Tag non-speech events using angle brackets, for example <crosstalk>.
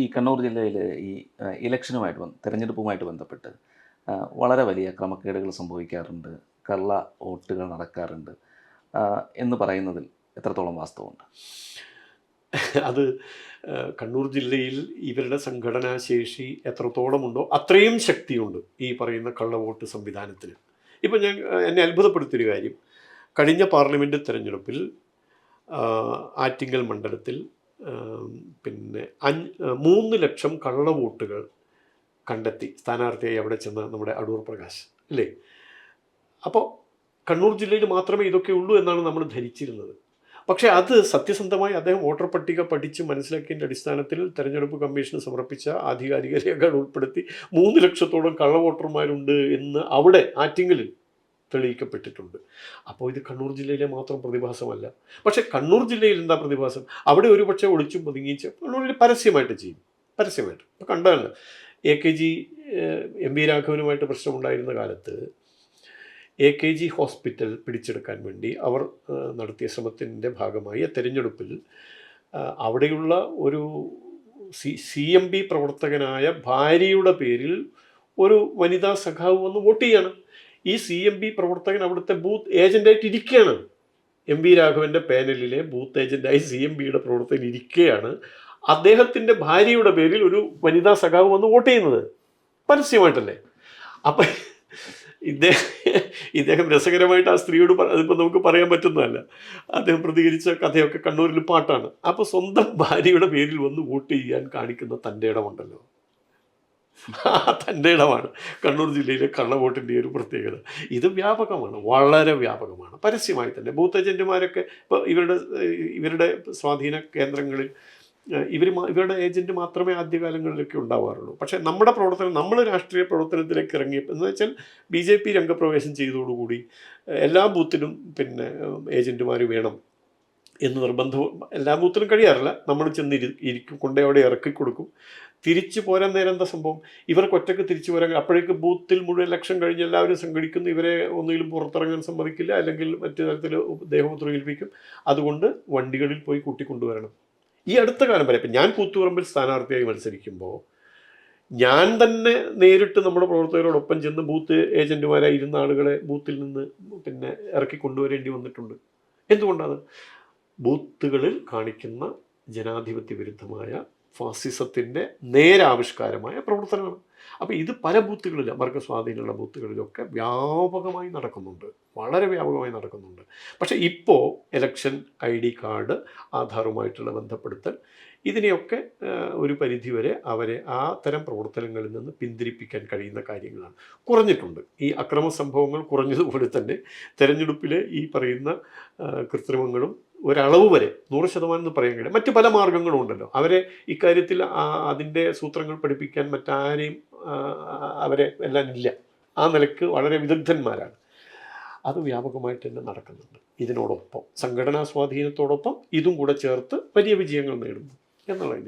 ഈ കണ്ണൂർ ജില്ലയിൽ ഈ ഇലക്ഷനുമായിട്ട് ബന്ധ തിരഞ്ഞെടുപ്പുമായിട്ട് ബന്ധപ്പെട്ട് വളരെ വലിയ ക്രമക്കേടുകൾ സംഭവിക്കാറുണ്ട് കള്ള വോട്ടുകൾ നടക്കാറുണ്ട് എന്ന് പറയുന്നതിൽ എത്രത്തോളം വാസ്തവമുണ്ട്? അത് കണ്ണൂർ ജില്ലയിൽ ഇവരുടെ സംഘടനാശേഷി എത്രത്തോളമുണ്ടോ അത്രയും ശക്തിയുണ്ട് ഈ പറയുന്ന കള്ള വോട്ട് സംവിധാനത്തിന്. ഇപ്പം ഞാൻ എന്നെ അത്ഭുതപ്പെടുത്തിയൊരു കാര്യം. കഴിഞ്ഞ പാർലമെന്റ് തെരഞ്ഞെടുപ്പിൽ ആറ്റിങ്ങൽ മണ്ഡലത്തിൽ പിന്നെ അഞ്ച് മൂന്ന് ലക്ഷം കള്ളവോട്ടുകൾ കണ്ടെത്തി സ്ഥാനാർത്ഥിയായി അവിടെ ചെന്ന നമ്മുടെ അടൂർ പ്രകാശ് അല്ലേ? അപ്പോൾ കണ്ണൂർ ജില്ലയിൽ മാത്രമേ ഇതൊക്കെ ഉള്ളൂ എന്നാണ് നമ്മൾ ധരിച്ചിരുന്നത്. പക്ഷേ അത് സത്യസന്ധമായി അദ്ദേഹം വോട്ടർ പട്ടിക പഠിച്ച് മനസ്സിലാക്കിയതിന്റെ അടിസ്ഥാനത്തിൽ തെരഞ്ഞെടുപ്പ് കമ്മീഷന് സമർപ്പിച്ച ആധികാരിക രേഖകൾ ഉൾപ്പെടുത്തി മൂന്ന് ലക്ഷത്തോളം കള്ള വോട്ടർമാരുണ്ട് എന്ന് അവിടെ ആറ്റിങ്ങലിൽ തെളിയിക്കപ്പെട്ടിട്ടുണ്ട്. അപ്പോൾ ഇത് കണ്ണൂർ ജില്ലയിലെ മാത്രം പ്രതിഭാസമല്ല. പക്ഷേ കണ്ണൂർ ജില്ലയിൽ എന്താ പ്രതിഭാസം? അവിടെ ഒരു പക്ഷേ ഒളിച്ചും ഒതുങ്ങിച്ച് കണ്ണൂരിൽ പരസ്യമായിട്ട് ചെയ്യും. പരസ്യമായിട്ട്. ഇപ്പോൾ കണ്ടതല്ല. A K G M V രാഘവനുമായിട്ട് പ്രശ്നമുണ്ടായിരുന്ന കാലത്ത് എ കെ ജി ഹോസ്പിറ്റൽ പിടിച്ചെടുക്കാൻ വേണ്ടി അവർ നടത്തിയ ശ്രമത്തിന്റെ ഭാഗമായി തെരഞ്ഞെടുപ്പിൽ അവിടെയുള്ള ഒരു സി സി എം ബി പ്രവർത്തകനായ ഭാര്യയുടെ പേരിൽ ഒരു വനിതാ സഖാവ് വന്ന് വോട്ട് ചെയ്യാണ്. ഈ സി എം പി പ്രവർത്തകൻ അവിടുത്തെ ബൂത്ത് ഏജന്റായിട്ട് ഇരിക്കുകയാണ്. എം വി രാഘവന്റെ പാനലിലെ ബൂത്ത് ഏജന്റായി സി എം പിയുടെ പ്രവർത്തകൻ ഇരിക്കുകയാണ്. അദ്ദേഹത്തിന്റെ ഭാര്യയുടെ പേരിൽ ഒരു വനിതാ സഖാവ് വന്ന് വോട്ട് ചെയ്യുന്നത്. പരസ്യമായിട്ടല്ലേ? അപ്പം ഇദ്ദേഹം ഇദ്ദേഹം രസകരമായിട്ട് ആ സ്ത്രീയോട് അതിപ്പോൾ നമുക്ക് പറയാൻ പറ്റുന്നതല്ല. അദ്ദേഹം പ്രതികരിച്ച കഥയൊക്കെ കണ്ണൂരിൽ പാട്ടാണ്. അപ്പോൾ സ്വന്തം ഭാര്യയുടെ പേരിൽ വന്ന് വോട്ട് ചെയ്യാൻ കാണിക്കുന്ന തന്റെ ഇടമുണ്ടല്ലോ. <laughs> തന്റെ ഇടമാണ്. കണ്ണൂർ ജില്ലയിലെ കള്ളവോട്ടിന്റെ ഒരു പ്രത്യേകത. ഇത് വ്യാപകമാണ്. വളരെ വ്യാപകമാണ്. പരസ്യമായി തന്നെ. ബൂത്ത് ഏജന്റുമാരൊക്കെ ഇപ്പോൾ ഇവരുടെ ഇവരുടെ സ്വാധീന കേന്ദ്രങ്ങളിൽ ഇവർ ഇവരുടെ ഏജന്റ് മാത്രമേ ആദ്യകാലങ്ങളിലൊക്കെ ഉണ്ടാവാറുള്ളൂ. പക്ഷേ നമ്മുടെ പ്രവർത്തനം നമ്മൾ രാഷ്ട്രീയ പ്രവർത്തനത്തിലേക്ക് ഇറങ്ങി എന്ന് വെച്ചാൽ ബി ജെ പി രംഗപ്രവേശം ചെയ്തതോടുകൂടി എല്ലാ ബൂത്തിനും പിന്നെ ഏജന്റുമാർ വേണം എന്ന് നിർബന്ധം എല്ലാ ബൂത്തിലും കഴിയാറില്ല. നമ്മൾ ചെന്ന് ഇരി ഇരിക്കും കൊണ്ടേ അവിടെ ഇറക്കി കൊടുക്കും. തിരിച്ചു പോരാൻ നേരം എന്താ സംഭവം? ഇവർക്ക് ഒറ്റയ്ക്ക് തിരിച്ചു പോരാൻ അപ്പോഴേക്ക് ബൂത്തിൽ മുഴുവൻ ലക്ഷം കഴിഞ്ഞ് എല്ലാവരും സംഘടിക്കുന്നു. ഇവരെ ഒന്നുകിലും പുറത്തിറങ്ങാൻ സമ്മതിക്കില്ല അല്ലെങ്കിൽ മറ്റു തരത്തിൽ ദേഹമുദ്ര ഏൽപ്പിക്കും അതുകൊണ്ട് വണ്ടികളിൽ പോയി കൂട്ടിക്കൊണ്ടുവരണം. ഈ അടുത്ത കാലം വരെ ഇപ്പം ഞാൻ കൂത്തുപറമ്പിൽ സ്ഥാനാർത്ഥിയായി മത്സരിക്കുമ്പോൾ ഞാൻ തന്നെ നേരിട്ട് നമ്മുടെ പ്രവർത്തകരോടൊപ്പം ചെന്ന് ബൂത്ത് ഏജന്റുമാരായി ഇരുന്ന ആളുകളെ ബൂത്തിൽ നിന്ന് പിന്നെ ഇറക്കി കൊണ്ടുവരേണ്ടി വന്നിട്ടുണ്ട്. എന്തുകൊണ്ടാണ്? ബൂത്തുകളിൽ കാണിക്കുന്ന ജനാധിപത്യ വിരുദ്ധമായ ഫാസിസത്തിന്റെ നേരാവിഷ്കാരമായ പ്രവർത്തനമാണ്. അപ്പോൾ ഇത് പല ബൂത്തുകളിൽ അവർക്ക് സ്വാധീനമുള്ള ബൂത്തുകളിലൊക്കെ വ്യാപകമായി നടക്കുന്നുണ്ട്. വളരെ വ്യാപകമായി നടക്കുന്നുണ്ട്. പക്ഷേ ഇപ്പോൾ ഇലക്ഷൻ ഐ ഡി കാർഡ് ആധാറുമായിട്ടുള്ള ബന്ധപ്പെടുത്തൽ ഇതിനെയൊക്കെ ഒരു പരിധിവരെ അവരെ ആ തരം പ്രവർത്തനങ്ങളിൽ നിന്ന് പിന്തിരിപ്പിക്കാൻ കഴിയുന്ന കാര്യങ്ങളാണ്. കുറഞ്ഞിട്ടുണ്ട്. ഈ അക്രമ സംഭവങ്ങൾ കുറഞ്ഞതുപോലെ തന്നെ തെരഞ്ഞെടുപ്പിലെ ഈ പറയുന്ന കൃത്രിമങ്ങളും ഒരളവ് വരെ നൂറ് ശതമാനം എന്ന് പറയാൻ കഴിയും മറ്റ് പല മാർഗങ്ങളും ഉണ്ടല്ലോ. അവരെ ഇക്കാര്യത്തിൽ അതിന്റെ സൂത്രങ്ങൾ പഠിപ്പിക്കാൻ മറ്റാരെയും അവരെ എല്ലാം ഇല്ല. ആ നിലയ്ക്ക് വളരെ വിദഗ്ധന്മാരാണ്. അത് വ്യാപകമായിട്ട് തന്നെ നടക്കുന്നുണ്ട് ഇതിനോടൊപ്പം. സംഘടനാ സ്വാധീനത്തോടൊപ്പം ഇതും കൂടെ ചേർത്ത് വലിയ വിജയങ്ങൾ നേടുന്നു എന്നുള്ളത്